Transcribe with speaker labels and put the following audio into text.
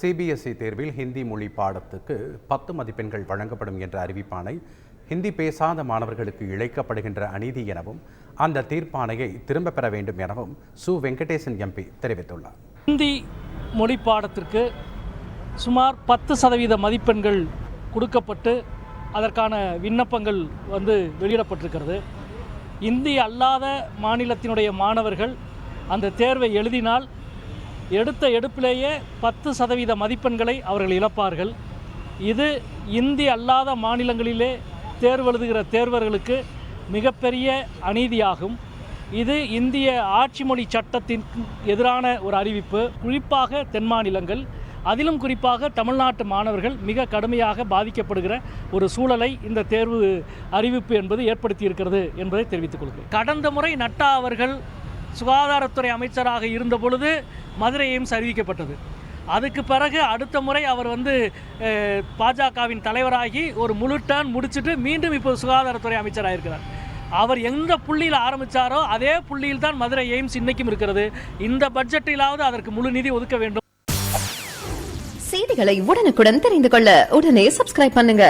Speaker 1: CBSE தேர்வில் ஹிந்தி மொழி பாடத்துக்கு பத்து மதிப்பெண்கள் வழங்கப்படும் என்ற அறிவிப்பானை ஹிந்தி பேசாத மாணவர்களுக்கு இழைக்கப்படுகின்ற அநீதி எனவும் அந்த தீர்ப்பானையை திரும்ப பெற வேண்டும் எனவும் சு. வெங்கடேசன் எம்பி தெரிவித்துள்ளார்.
Speaker 2: ஹிந்தி மொழி பாடத்திற்கு சுமார் பத்து சதவீத மதிப்பெண்கள் கொடுக்கப்பட்டு அதற்கான விண்ணப்பங்கள் வந்து வெளியிடப்பட்டிருக்கிறது. இந்தி அல்லாத மாநிலத்தினுடைய மாணவர்கள் அந்த தேர்வை எழுதினால் எடுத்த எடுப்பிலேயே பத்து சதவீத மதிப்பெண்களை அவர்கள் இழப்பார்கள். இது இந்தி அல்லாத மாநிலங்களிலே தேர்வெழுதுகிற தேர்வர்களுக்கு மிகப்பெரிய அநீதியாகும். இது இந்திய ஆட்சி மொழி சட்டத்தின் எதிரான ஒரு அறிவிப்பு. குறிப்பாக தென் மாநிலங்கள் அதிலும் குறிப்பாக தமிழ்நாட்டு மாணவர்கள் மிக கடுமையாக பாதிக்கப்படுகிற ஒரு சூழலை இந்த தேர்வு அறிவிப்பு என்பது ஏற்படுத்தி இருக்கிறது என்பதை தெரிவித்துக் கொள்கிறேன். கடந்த முறை நட்டா அவர்கள் சுகாதாரத்துறை அமைச்சராக இருந்த பொழுது மதுரை எய்ம்ஸ் அறிவிக்கப்பட்டது அதுக்கு பிறகு அடுத்த முறை அவர் வந்து பாஜகவின் தலைவராகி ஒரு முழு டர்ன் முடிச்சுட்டு மீண்டும் இப்போ சுகாதாரத்துறை அமைச்சராக இருக்கிறார் அவர் எந்த புள்ளியில் ஆரம்பித்தாரோ அதே புள்ளியில் தான் மதுரை எய்ம்ஸ் இன்னைக்கும் இருக்கிறது. இந்த பட்ஜெட்டிலாவது அதற்கு முழு நிதி ஒதுக்க வேண்டும்.
Speaker 3: செய்திகளை உடனுக்குடன் தெரிந்து கொள்ள உடனே சப்ஸ்கிரைப் பண்ணுங்க.